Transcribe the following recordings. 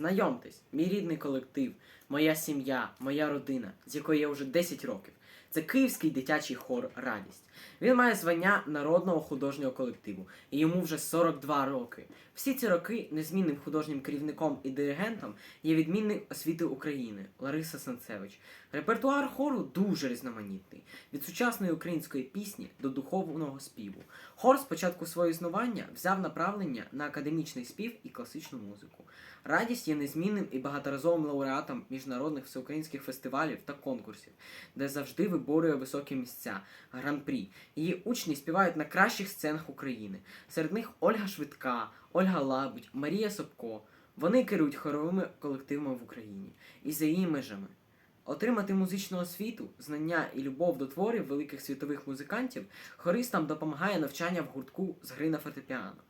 Знайомтесь, мій рідний колектив, моя сім'я, моя родина, з якої я вже 10 років. Це київський дитячий хор Радість. Він має звання народного художнього колективу, і йому вже 42 роки. Всі ці роки незмінним художнім керівником і диригентом є відмінник освіти України Лариса Санцевич. Репертуар хору дуже різноманітний від сучасної української пісні до духовного співу. Хор з початку свого існування взяв направлення на академічний спів і класичну музику. Радість є незмінним і багаторазовим лауреатом міжнародних всеукраїнських фестивалів та конкурсів, де завжди виборює високі місця, гран-прі. Її учні співають на кращих сценах України. Серед них Ольга Швидка, Ольга Лабудь, Марія Собко. Вони керують хоровими колективами в Україні і за її межами. Отримати музичну освіту, знання і любов до творів великих світових музикантів хористам допомагає навчання в гуртку з гри на фортепіано.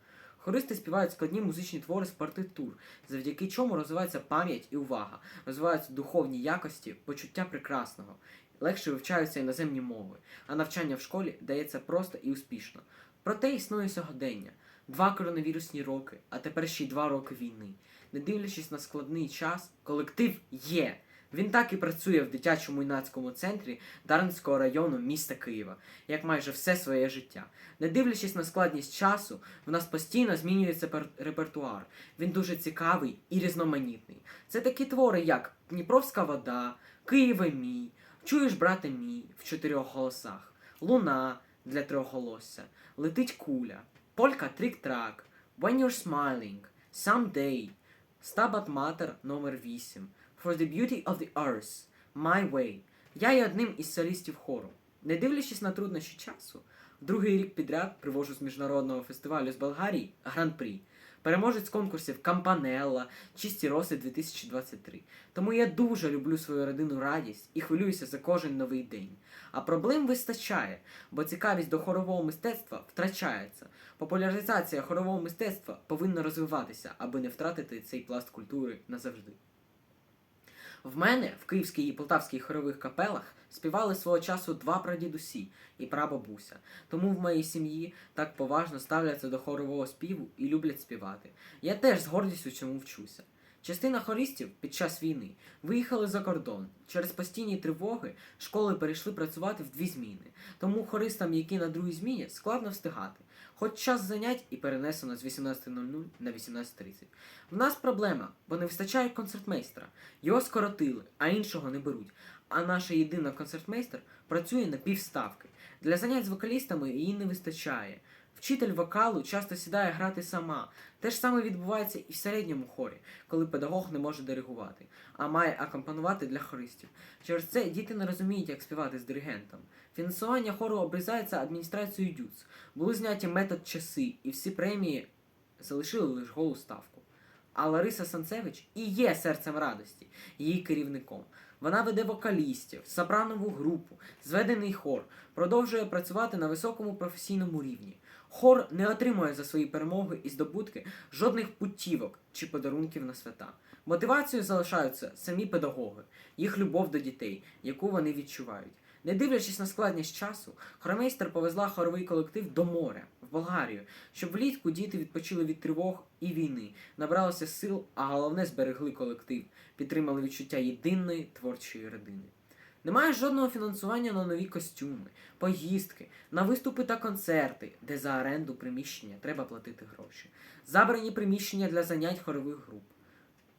Хористи співають складні музичні твори з партитур, завдяки чому розвивається пам'ять і увага, розвиваються духовні якості, почуття прекрасного, легше вивчаються іноземні мови, а навчання в школі дається просто і успішно. Проте існує сьогодення. Два коронавірусні роки, а тепер ще й два роки війни. Не дивлячись на складний час, колектив є. Він так і працює в дитячому юнацькому центрі Дарницького району міста Києва, як майже все своє життя. Не дивлячись на складність часу, в нас постійно змінюється репертуар. Він дуже цікавий і різноманітний. Це такі твори, як Дніпровська вода, Києве мій, Чуєш, брате мій в чотирьох голосах, Луна для трьохголосся, Летить куля, Полька трік-трак, When You're Smiling, Someday, Stabat Mater номер 8, For the Beauty of the Earth, My Way. Я є одним із солістів хору. Не дивлячись на труднощі часу, другий рік підряд привожу з міжнародного фестивалю з Болгарії Гран-прі. Переможець конкурсів Кампанелла, Чисті роси 2023. Тому я дуже люблю свою родину радість і хвилююся за кожен новий день. А проблем вистачає, бо цікавість до хорового мистецтва втрачається. Популяризація хорового мистецтва повинна розвиватися, аби не втратити цей пласт культури назавжди. В мене в київській і полтавській хорових капелах співали свого часу два прадідусі і прабабуся. Тому в моїй сім'ї так поважно ставляться до хорового співу і люблять співати. Я теж з гордістю чому вчуся. Частина хористів під час війни виїхали за кордон. Через постійні тривоги школи перейшли працювати в дві зміни. Тому хористам, які на другій зміні, складно встигати. Хоч час занять і перенесено з 18.00 на 18.30. В нас проблема, бо не вистачає концертмейстра. Його скоротили, а іншого не беруть. А наша єдина концертмейстер працює на півставки. Для занять з вокалістами її не вистачає. Вчитель вокалу часто сідає грати сама. Те ж саме відбувається і в середньому хорі, коли педагог не може диригувати, а має акомпанувати для хористів. Через це діти не розуміють, як співати з диригентом. Фінансування хору обрізається адміністрацією ДЮЦ. Були зняті метод часи, і всі премії залишили лише голу ставку. А Лариса Санцевич і є серцем радості, її керівником. Вона веде вокалістів, сопранову групу, зведений хор, продовжує працювати на високому професійному рівні. Хор не отримує за свої перемоги і здобутки жодних путівок чи подарунків на свята. Мотивацією залишаються самі педагоги, їх любов до дітей, яку вони відчувають. Не дивлячись на складність часу, хоромейстер повезла хоровий колектив до моря в Болгарію, щоб влітку діти відпочили від тривог і війни, набралися сил, а головне зберегли колектив, підтримали відчуття єдиної творчої родини. Немає жодного фінансування на нові костюми, поїздки, на виступи та концерти, де за оренду приміщення треба платити гроші, забрані приміщення для занять хорових груп.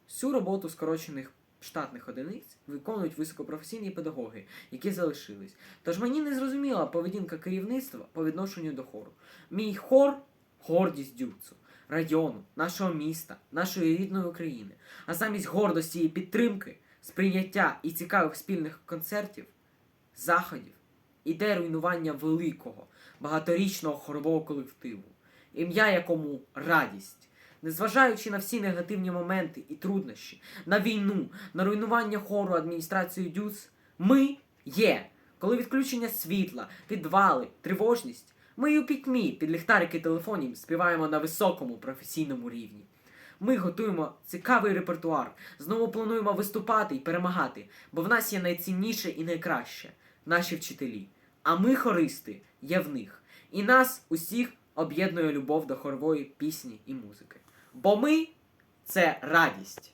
Всю роботу скорочених штатних одиниць виконують високопрофесійні педагоги, які залишились. Тож мені не зрозуміла поведінка керівництва по відношенню до хору. Мій хор гордість дюцу, району, нашого міста, нашої рідної України. А замість гордості і підтримки, сприйняття і цікавих спільних концертів, заходів, іде руйнування великого, багаторічного хорового колективу, ім'я якому радість. Незважаючи на всі негативні моменти і труднощі, на війну, на руйнування хору адміністрацією ДЮЦ, ми є. Коли відключення світла, підвали, тривожність, ми й у пітьмі під ліхтарики телефонів співаємо на високому професійному рівні. Ми готуємо цікавий репертуар, знову плануємо виступати і перемагати, бо в нас є найцінніше і найкраще наші вчителі. А ми, хористи, є в них. І нас усіх об'єднує любов до хорової пісні і музики. Бо ми це радість.